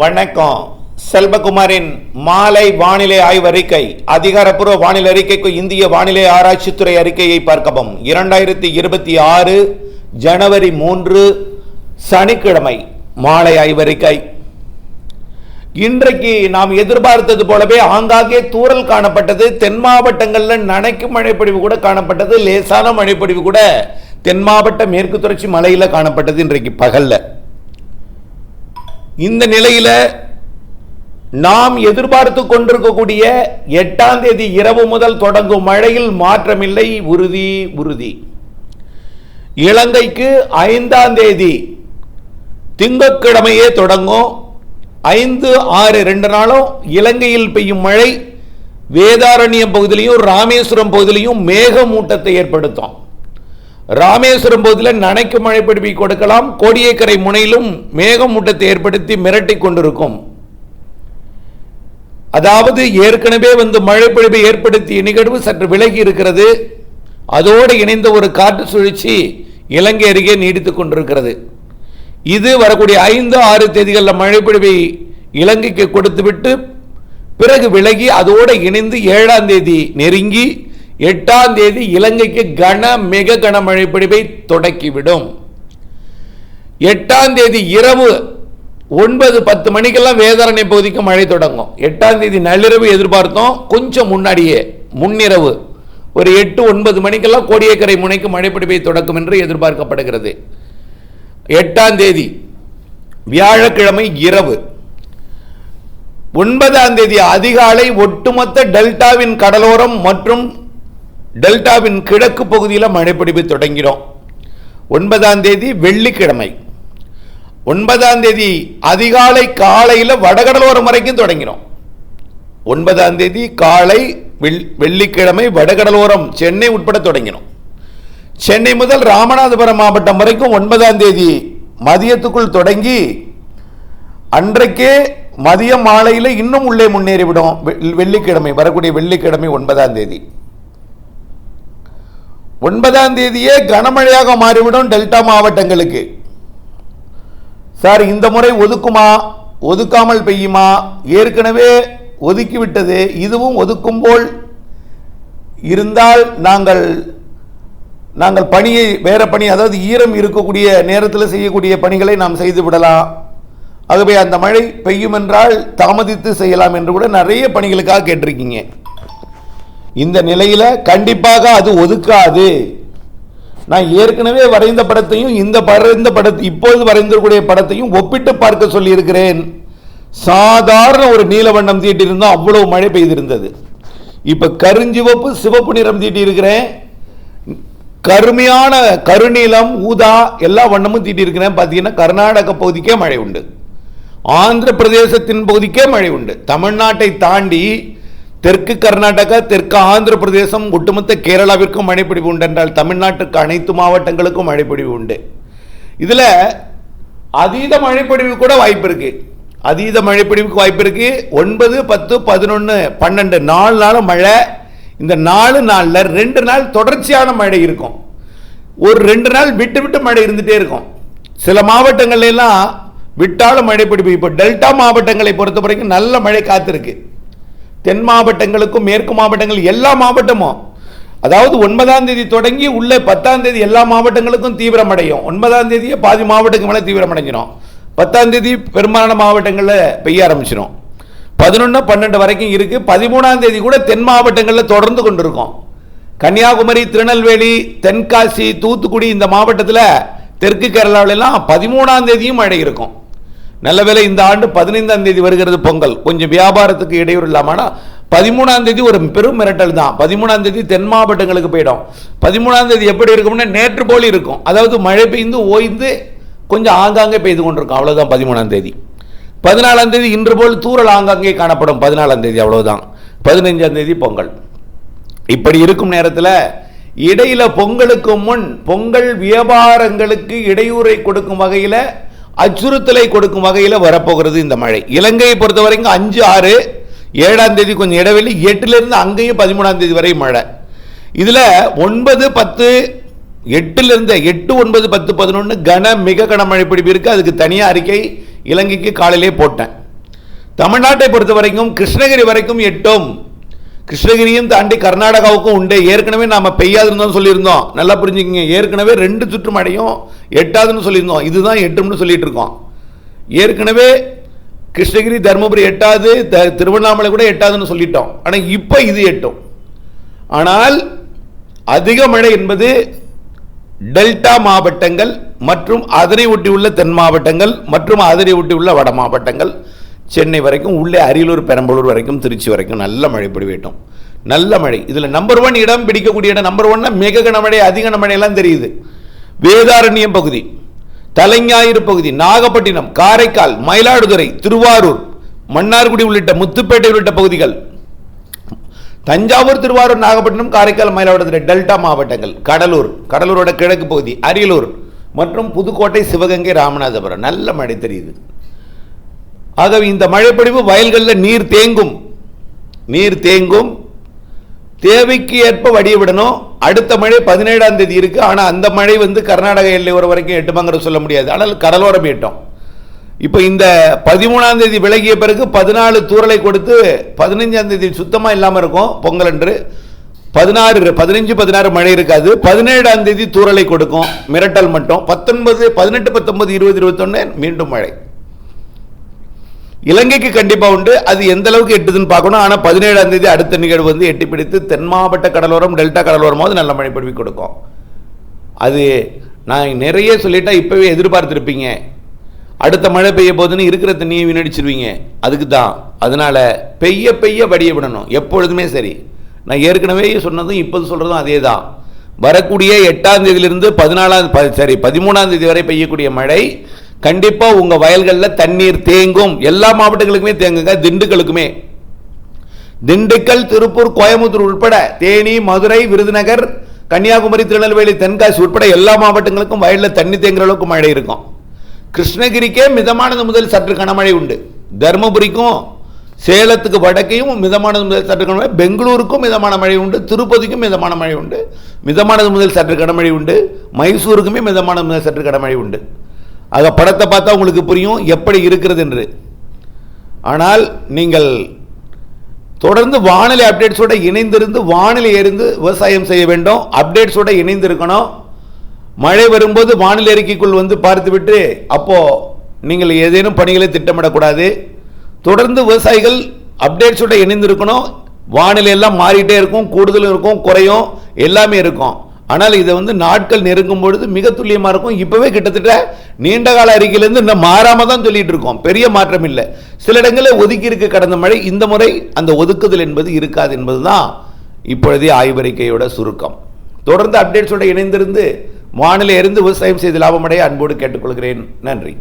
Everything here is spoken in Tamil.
வணக்கம். செல்வகுமாரின் மாலை வானிலை ஆய்வறிக்கை அதிகாரப்பூர்வ வானிலை அறிக்கைக்கு இந்திய வானிலை ஆராய்ச்சித்துறை அறிக்கையை பார்க்கவும். இரண்டாயிரத்தி இருபத்தி ஆறு ஜனவரி மூன்று சனிக்கிழமை மாலை ஆய்வறிக்கை. இன்றைக்கு நாம் எதிர்பார்த்தது போலவே ஆங்காங்கே தூறல் காணப்பட்டது தென் மாவட்டங்களில் நனைக்கும் மழைப்பொழிவு கூட காணப்பட்டது லேசான மழைப்பொழிவு கூட தென் மாவட்ட மேற்கு தொடர்ச்சி மலையில் காணப்பட்டது இன்றைக்கு பகல்ல. இந்த நிலையில் நாம் எதிர்பார்த்து கொண்டிருக்கக்கூடிய எட்டாம் தேதி இரவு முதல் தொடங்கும் மழையில் மாற்றமில்லை உறுதி உறுதி. இலங்கைக்கு ஐந்தாம் தேதி திங்கட்கிழமையே தொடங்கும். ஐந்து ஆறு ரெண்டு நாளும் இலங்கையில் பெய்யும் மழை வேதாரண்யம் பகுதியிலையும் ராமேஸ்வரம் பகுதியிலையும் மேகமூட்டத்தை ஏற்படுத்தும். ராமேஸ்வரம் பகுதியில் நனைக்கு மழை பிடிப்பி கொடுக்கலாம். கோடியக்கரை முனையிலும் மேகமூட்டத்தை ஏற்படுத்தி மிரட்டி கொண்டிருக்கும். அதாவது ஏற்கனவே வந்து மழை பொழிவை ஏற்படுத்திய நிகழ்வு சற்று விலகி இருக்கிறது. அதோடு இணைந்த ஒரு காற்று சுழற்சி இலங்கை அருகே நீடித்துக் கொண்டிருக்கிறது. இது வரக்கூடிய ஐந்து ஆறு தேதிகளில் மழை பொழிவை இலங்கைக்கு கொடுத்துவிட்டு பிறகு விலகி அதோடு இணைந்து ஏழாம் தேதி நெருங்கி எட்டாம் தேதி இலங்கைக்கு கன மிக கனமழை பொழிவை தொடக்கிவிடும். எட்டாம் தேதி இரவு ஒன்பது பத்து மணிக்கெல்லாம் வேதாரண்ய பகுதிக்கு மழை தொடங்கும். எட்டாம் தேதி நள்ளிரவு எதிர்பார்த்தோம். கொஞ்சம் முன்னாடியே முன்னிரவு ஒரு எட்டு ஒன்பது மணிக்கெல்லாம் கோடியக்கரை முனைக்கு மழைப்பிடிப்பை தொடக்கும் என்று எதிர்பார்க்கப்படுகிறது. எட்டாம் தேதி வியாழக்கிழமை இரவு ஒன்பதாம் தேதி அதிகாலை ஒட்டுமொத்த டெல்டாவின் கடலோரம் மற்றும் டெல்டாவின் கிழக்கு பகுதியில் மழைப்பிடிப்பு தொடங்கிடும். ஒன்பதாம் தேதி வெள்ளிக்கிழமை. ஒன்பதாம் தேதி அதிகாலை காலையில் வடகடலோரம் வரைக்கும் தொடங்கிடும். ஒன்பதாம் தேதி காலை வெள் வெள்ளிக்கிழமை வடகடலோரம் சென்னை உட்பட தொடங்கிடும். சென்னை முதல் ராமநாதபுரம் மாவட்டம் வரைக்கும் ஒன்பதாம் தேதி மதியத்துக்குள் தொடங்கி அன்றைக்கே மதியம் மாலையில் இன்னும் உள்ளே முன்னேறிவிடும். வெள்ளிக்கிழமை வரக்கூடிய வெள்ளிக்கிழமை ஒன்பதாம் தேதி. ஒன்பதாம் தேதியே கனமழையாக மாறிவிடும் டெல்டா மாவட்டங்களுக்கு. சார் இந்த முறை ஒதுக்குமா? ஒதுக்காமல் பெய்யுமா? ஏற்கனவே ஒதுக்கிவிட்டது இதுவும் ஒதுக்கும் போல் இருந்தால் நாங்கள் நாங்கள் பணியை வேற பணி அதாவது ஈரம் இருக்கக்கூடிய நேரத்தில் செய்யக்கூடிய பணிகளை நாம் செய்து விடலாம். ஆகவே அந்த மழை பெய்யும் என்றால் தாமதித்து செய்யலாம் என்று கூட நிறைய பணிகளுக்காக கேட்டிருக்கீங்க. இந்த நிலையில் கண்டிப்பாக அது ஒதுக்காது. நான் ஏற்கனவே வரைந்த படத்தையும் இந்த வரைந்த படத்தை இப்போது வரைந்திருக்கூடிய படத்தையும் ஒப்பிட்டு பார்க்க சொல்லியிருக்கிறேன். சாதாரண ஒரு நீல வண்ணம் தீட்டியிருந்தோம் அவ்வளவு மழை பெய்திருந்தது. இப்போ கருஞ்சிவப்பு சிவப்பு நிறம் தீட்டியிருக்கிறேன். கருமையான கருநீலம் ஊதா எல்லா வண்ணமும் தீட்டியிருக்கிறேன். பார்த்தீங்கன்னா கர்நாடக பகுதிக்கே மழை உண்டு. ஆந்திர பிரதேசத்தின் பகுதிக்கே மழை உண்டு. தமிழ்நாட்டை தாண்டி தெற்கு கர்நாடகா தெற்கு ஆந்திர பிரதேசம் ஒட்டுமொத்த கேரளாவிற்கும் மழைப்பிடிவு உண்டு என்றால் தமிழ்நாட்டுக்கு அனைத்து மாவட்டங்களுக்கும் மழைப்பிடிவு உண்டு. இதில் அதீத மழைப்பொழிவு கூட வாய்ப்பு இருக்கு. அதீத மழைப்பொழிவுக்கு வாய்ப்பு இருக்கு. ஒன்பது பத்து பதினொன்று பன்னெண்டு நாலு நாள் மழை. இந்த நாலு நாளில் ரெண்டு நாள் தொடர்ச்சியான மழை இருக்கும். ஒரு ரெண்டு நாள் விட்டு விட்டு மழை இருந்துகிட்டே இருக்கும். சில மாவட்டங்கள்லாம் விட்டாலும் மழை பிடிப்பு இப்போ டெல்டா மாவட்டங்களை பொறுத்த வரைக்கும் நல்ல மழை காத்திருக்கு. தென் மாவட்டங்களுக்கும் மேற்கு மாவட்டங்கள் எல்லா மாவட்டமும். அதாவது ஒன்பதாம் தேதி தொடங்கி உள்ள பத்தாம் தேதி எல்லா மாவட்டங்களுக்கும் தீவிரமடையும். ஒன்பதாம் தேதியே பாதி மாவட்டங்களுக்கு மேலே தீவிரமடைஞ்சிடும் பத்தாம் தேதி பெரும்பாலான மாவட்டங்களில் பெய்ய ஆரம்பிச்சிடும் பதினொன்று பன்னெண்டு வரைக்கும் இருக்குது பதிமூணாம் தேதி கூட தென் மாவட்டங்களில் தொடர்ந்து கொண்டிருக்கும். கன்னியாகுமரி திருநெல்வேலி தென்காசி தூத்துக்குடி இந்த மாவட்டத்தில் தெற்கு கேரளாவிலெல்லாம் பதிமூணாம் தேதியும் மழை இருக்கும். நல்ல வேளை இந்த ஆண்டு பதினைந்தாம் தேதி வருகிறது பொங்கல். கொஞ்சம் வியாபாரத்துக்கு இடையூறு இல்லாமல் பதிமூணாம் தேதி ஒரு பெரும் மிரட்டல் தான். பதிமூணாம் தேதி தென் மாவட்டங்களுக்கு போயிடும். பதிமூணாம் தேதி எப்படி இருக்கும்னா நேற்று போல் இருக்கும். அதாவது மழை பெய்ந்து ஓய்ந்து கொஞ்சம் ஆங்காங்கே பெய்து கொண்டிருக்கும். அவ்வளவுதான் பதிமூணாம் தேதி. பதினாலாம் தேதி இன்று போல் தூரல் ஆங்காங்கே காணப்படும். பதினாலாம் தேதி அவ்வளவுதான். பதினைஞ்சாம் தேதி பொங்கல். இப்படி இருக்கும் நேரத்தில் இடையில பொங்கலுக்கு முன் பொங்கல் வியாபாரங்களுக்கு இடையூறை கொடுக்கும் வகையில் அச்சுறுத்தலை கொடுக்கும் வகையில் வரப்போகிறது இந்த மழை. இலங்கையை பொறுத்த வரைக்கும் அஞ்சு ஆறு ஏழாம் தேதி கொஞ்சம் இடைவெளி எட்டுலேருந்து அங்கேயும் பதிமூணாம் தேதி வரை மழை. இதில் ஒன்பது பத்து எட்டுலேருந்து எட்டு ஒன்பது பத்து பதினொன்று கன மிக கனமழை பிடிப்பு இருக்குது அதுக்கு தனியாக அறிக்கை இலங்கைக்கு காலையிலே போட்டேன். தமிழ்நாட்டை பொறுத்த வரைக்கும் கிருஷ்ணகிரி வரைக்கும் எட்டும். கிருஷ்ணகிரியும் தாண்டி கர்நாடகாவுக்கும் உண்டு. ஏற்கனவே நாம் பெய்யாதுன்னு சொல்லியிருந்தோம். நல்லா புரிஞ்சுக்கிங்க. ஏற்கனவே ரெண்டு சுற்று மழையும் எட்டாதுன்னு சொல்லியிருந்தோம். இதுதான் எட்டும்னு சொல்லிட்டு இருக்கோம் ஏற்கனவே கிருஷ்ணகிரி தருமபுரி எட்டாவது த- திருவண்ணாமலை கூட எட்டாதுன்னு சொல்லிட்டோம். ஆனால் இப்போ இது எட்டும். ஆனால் அதிக மழை என்பது டெல்டா மாவட்டங்கள் மற்றும் அதனை ஒட்டியுள்ள தென் மாவட்டங்கள் மற்றும் அதனை ஒட்டியுள்ள வட மாவட்டங்கள். சென்னை வரைக்கும் உள்ளே அரியலூர் பெரம்பலூர் வரைக்கும் திருச்சி வரைக்கும் நல்ல மழை பொழிவேட்டும். நல்ல மழை. இதில் நம்பர் ஒன் இடம் பிடிக்கக்கூடிய இடம் நம்பர் ஒன்னா மிக கனமழை அதிக கனமழையெல்லாம் தெரியுது. வேதாரண்யம் பகுதி தலைஞாயிறு பகுதி நாகப்பட்டினம் காரைக்கால் மயிலாடுதுறை திருவாரூர் மன்னார்குடி உள்ளிட்ட முத்துப்பேட்டை உள்ளிட்ட பகுதிகள். தஞ்சாவூர் திருவாரூர் நாகப்பட்டினம் காரைக்கால் மயிலாடுதுறை டெல்டா மாவட்டங்கள். கடலூர் கடலூரோட கிழக்கு பகுதி அரியலூர் மற்றும் புதுக்கோட்டை சிவகங்கை ராமநாதபுரம். நல்ல மழை தெரியுது. ஆகவே இந்த மழைப்பொழிவு வயல்களில் நீர் தேங்கும். நீர் தேங்கும். தேவைக்கு ஏற்ப வடிய விடணும். அடுத்த மழை பதினேழாம் தேதி இருக்குது ஆனால் அந்த மழை வந்து கர்நாடக எல்லை ஒரு வரைக்கும் எட்டுமாங்கிற சொல்ல முடியாது. ஆனால் கடலோரம் எட்டும் இப்போ இந்த பதிமூணாம் தேதி விலகிய பிறகு பதினாலு தூறலை கொடுத்து பதினஞ்சாம் தேதி சுத்தமாக இல்லாமல் இருக்கும் பொங்கல் அன்று. பதினாறு பதினஞ்சு பதினாறு மழை இருக்காது. பதினேழாம் தேதி தூறலை கொடுக்கும். மிரட்டல் மட்டும். பத்தொன்பது பதினெட்டு பத்தொன்பது இருபது இருபத்தொன்னு மீண்டும் மழை. இலங்கைக்கு கண்டிப்பாக உண்டு. அது எந்த அளவுக்கு எட்டுதுன்னு பார்க்கணும். ஆனால் பதினேழாம் தேதி அடுத்த நிகழ்வு வந்து எட்டி பிடித்து தென் மாவட்ட கடலோரம் டெல்டா கடலோரமாவது நல்ல மழை பொழிவு கொடுக்கும். அது நான் நிறைய சொல்லிட்டா இப்போவே எதிர்பார்த்துருப்பீங்க. அடுத்த மழை பெய்ய போதுன்னு இருக்கிற தண்ணியை வீணடிச்சிருவீங்க. அதுக்கு தான். அதனால் பெய்ய பெய்ய வடிய விடணும். எப்பொழுதுமே சரி. நான் ஏற்கனவே சொன்னதும் இப்போது சொல்கிறதும் அதே தான். வரக்கூடிய எட்டாம் தேதியிலிருந்து பதினாலாம் சரி பதிமூணாம் தேதி வரை பெய்யக்கூடிய மழை கண்டிப்பா உங்க வயல்களில் தண்ணீர் தேங்கும். எல்லா மாவட்டங்களுக்குமே தேங்குங்க திண்டுக்கலுக்குமே. திண்டுக்கல் திருப்பூர் கோயம்புத்தூர் உட்பட தேனி மதுரை விருதுநகர் கன்னியாகுமரி திருநெல்வேலி தென்காசி உட்பட எல்லா மாவட்டங்களுக்கும் வயலில் தண்ணி தேங்குற அளவுக்கு மழை இருக்கும். கிருஷ்ணகிரிக்கே மிதமானது முதல் சற்று கனமழை உண்டு. தருமபுரிக்கும் சேலத்துக்கு வடக்கையும் மிதமானது முதல் சற்று கனமழை பெங்களூருக்கும் மிதமான மழை உண்டு திருப்பதிக்கும் மிதமான மழை உண்டு. மிதமானது முதல் சற்று கனமழை உண்டு. மைசூருக்குமே மிதமானது முதல் சற்று கனமழை உண்டு. ஆக படத்தை பார்த்தா உங்களுக்கு புரியும் எப்படி இருக்கிறது என்று. ஆனால் நீங்கள் தொடர்ந்து வானிலை அப்டேட்ஸோட இணைந்திருந்து வானிலை இருந்து விவசாயம் செய்ய வேண்டும் அப்டேட்ஸோட இணைந்திருக்கணும். மழை வரும்போது வானிலை அறிக்கைக்குள் வந்து பார்த்துவிட்டு அப்போது நீங்கள் ஏதேனும் பணிகளை திட்டமிடக்கூடாது. தொடர்ந்து விவசாயிகள் அப்டேட்ஸோட இணைந்திருக்கணும். வானிலை எல்லாம் மாறிட்டே இருக்கும் கூடுதலும் இருக்கும் குறையும் எல்லாமே இருக்கும். ஆனால் இதை வந்து நாட்கள் நெருங்கும் பொழுது மிக துல்லியமாக இருக்கும். இப்போவே கிட்டத்தட்ட நீண்ட கால அறிக்கையிலேருந்து இன்னும் மாறாம தான் சொல்லிட்டு இருக்கோம். பெரிய மாற்றம் இல்லை. சில இடங்களில் ஒதுக்கி இருக்க கடந்த மழை. இந்த முறை அந்த ஒதுக்குதல் என்பது இருக்காது என்பதுதான் இப்பொழுதே ஆய்வறிக்கையோட சுருக்கம். தொடர்ந்து அப்டேட்ஸோட இணைந்திருந்து வானிலை இருந்து விவசாயம் செய்து லாபமடைய அன்போடு கேட்டுக்கொள்கிறேன். நன்றி.